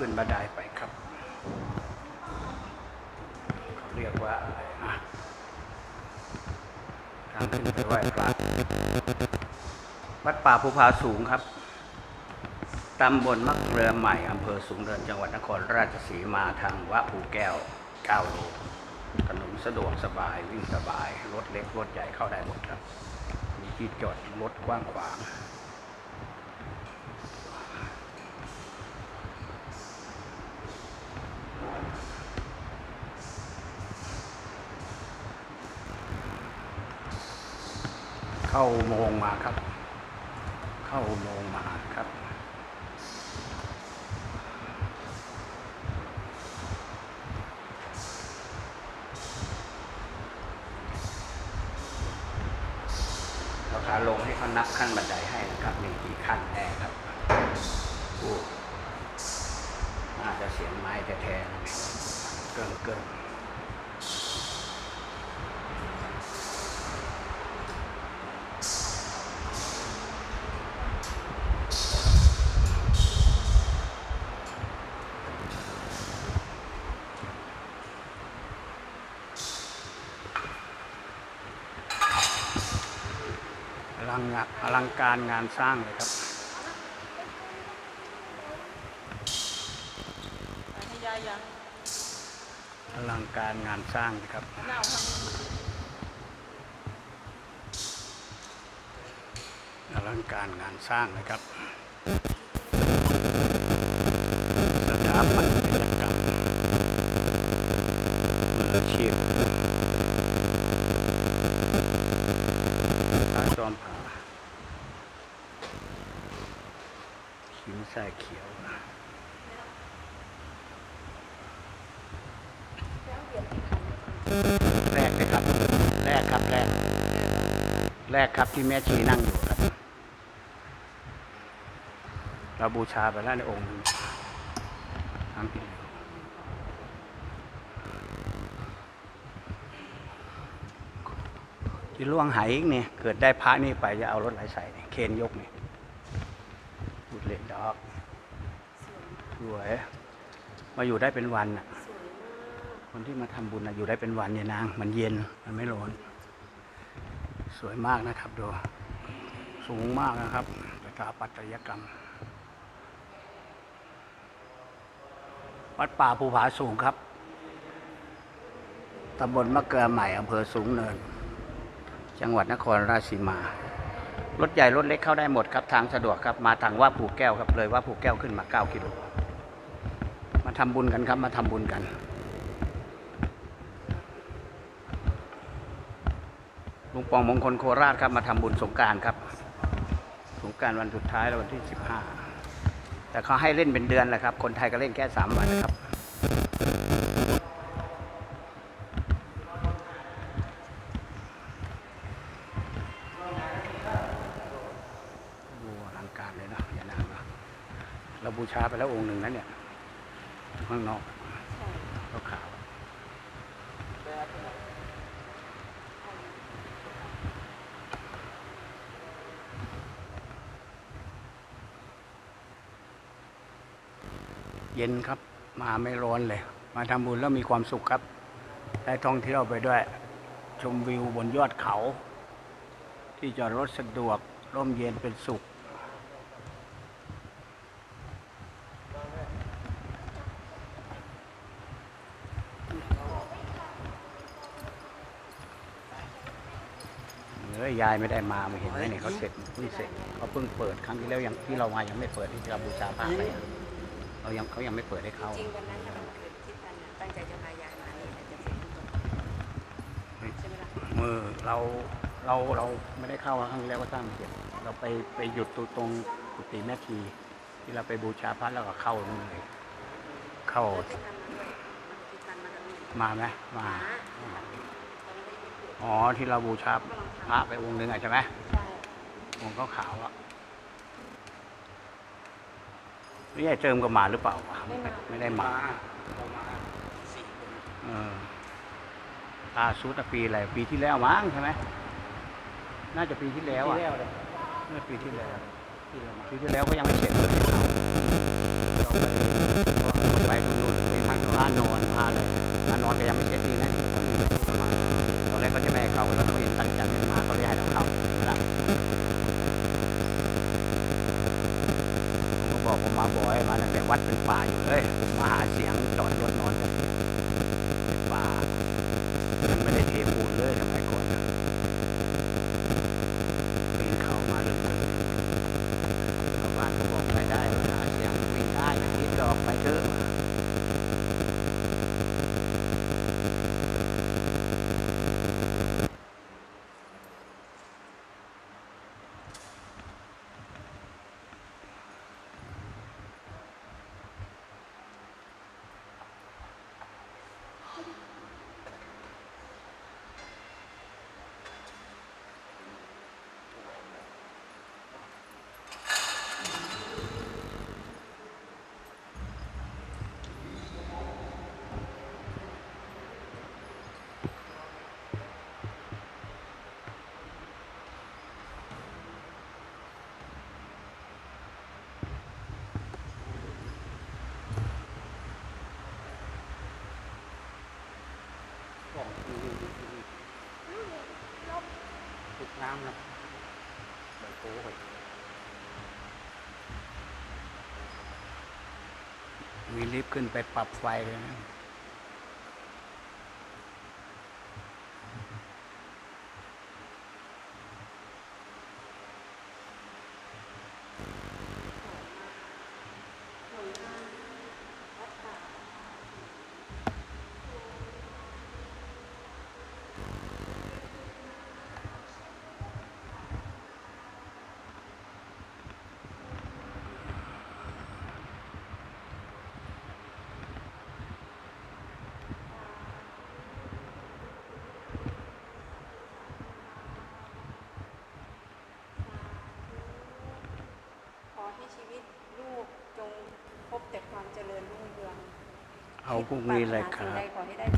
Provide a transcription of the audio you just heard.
ขึ้นบันไดไปครับเขาเรียกว่าอะไรนะทางขึ้นไปไหว้พระวัดป่าภูผาสูงครับตำบลมะเกลือใหม่อำเภอสูงเนินจังหวัดนครราชสีมาทางวะภูแก้ว9โลถนนสะดวกสบายวิ่งสบาย รถเล็ก รถใหญ่เข้าได้หมดครับ มีที่จอดรถกว้างขวาง เข้าอุโมงมาครับ เข้าอุโมงมาครับเราขาลงให้เขานับขั้นบันไดให้นะครับ มีกี่ขั้นแน่ครับอ้น่าจะเสียงไม้แท้ๆนเกินเกิน ลังงะอลังการงานสร้างเลยครับให้ยายยังอลังการงานสร้างนะครับหน้าทอลังการงานสร้างนะครับ สถาปัตยกรรมมืออาชีพตาจอมผา หินทรายเขียวนะแรกเลยครับ แรกครับแรก แรกครับที่แม่ชีนั่งอยู่ครับ เราบูชาไปแล้วในองค์หนึ่งน้ำพิมพ์ที่ล่วงหายอีกเนี่ย เกิดได้พระนี่ไปจะเอารถไหลใส่เคนยกเนี่ย อกสวย มาอยู่ได้เป็นวันน่ะ คนที่มาทำบุญน่ะอยู่ได้เป็นวันเนี่ยนาง มันเย็นมันไม่ร้อน สวยมากนะครับดู สูงมากนะครับสถาปัตยกรรม วัดป่าภูผาสูงครับตำบลมะเกลือใหม่อำเภอสูงเนิน จังหวัดนครราชสีมา รถใหญ่รถเล็กเข้าได้หมดครับ ทางสะดวกครับ มาทางว่าผูกแก้วครับ เลยว่าผูกแก้วขึ้นมา 9 กิโล มาทำบุญกันครับ มาทำบุญกันลุงปองมงคลโคราชครับ มาทำบุญสงการครับ สงการวันสุดท้ายแล้ววันที่ 15 แต่เขาให้เล่นเป็นเดือนแหละครับ คนไทยก็เล่นแค่ 3 วันนะครับ โอ้อลังการเลยเนอะอย่านางเนอะ เราบูชาไปแล้วองค์หนึ่งนะเนี่ยข้างนอกขาวเย็นครับ มาไม่ร้อนเลย มาทำบุญแล้วมีความสุขครับ ได้ท่องเที่ยวไปด้วย ชมวิวบนยอดเขา ที่จอดรถสะดวกร่มเย็นเป็นสุข เฮ้ยยายไม่ได้มาไม่เห็นไหมเนี่ยเขาเสร็จเพิ่งเสร็จเขาเพิ่งเปิดครั้งที่แล้วยังที่เรามายังไม่เปิดที่เราบูชาพระไปอะเรายังเขายังไม่เปิดให้เข้าจริงวันนั้นน่ะมันเกิดที่กันน่ะตั้งใจจะพายายมานี่แต่จะเสร็จก่อนใช่ไหมล่ะมือเราเราเราไม่ได้เข้าครั้งที่แล้วก็สร้างไม่เสร็จเราไปไปหยุดตรงตรงกุฏิแม่ทีที่เราไปบูชาพระแล้วก็เข้านู่นเลยเข้าที่กันมาด้วยมันที่กันมาแล้วนี่มาไหมมาตอนนั้นก็ยังไม่เกิดอ๋อที่เราบูชาพ ระไปองค์หนึ่งใช่ไหมใช่องค์ขาวอะนี่ไอ้เจิมก็มาหรือเปล่าไม่มาไม่ได้มาเามาสี่คนออตาสุดปีอะไรปีที่แล้วมั้งใช่ไหมน่าจะปีที่แล้วอะน่าปีที่แล้วปีที่แล้วก็ยังไม่เสร็จเลยไปเรนู้นไปทางร้านนอนพาเลยร้านนอนแต่ยังไม่ วัดเป็นป่าอยู่เลยมาหาเสียงจอดร งามนะใบโก้มีลิฟต์ขึ้นไปปรับไฟเลยนะ เอาพวกนี้แลยครับ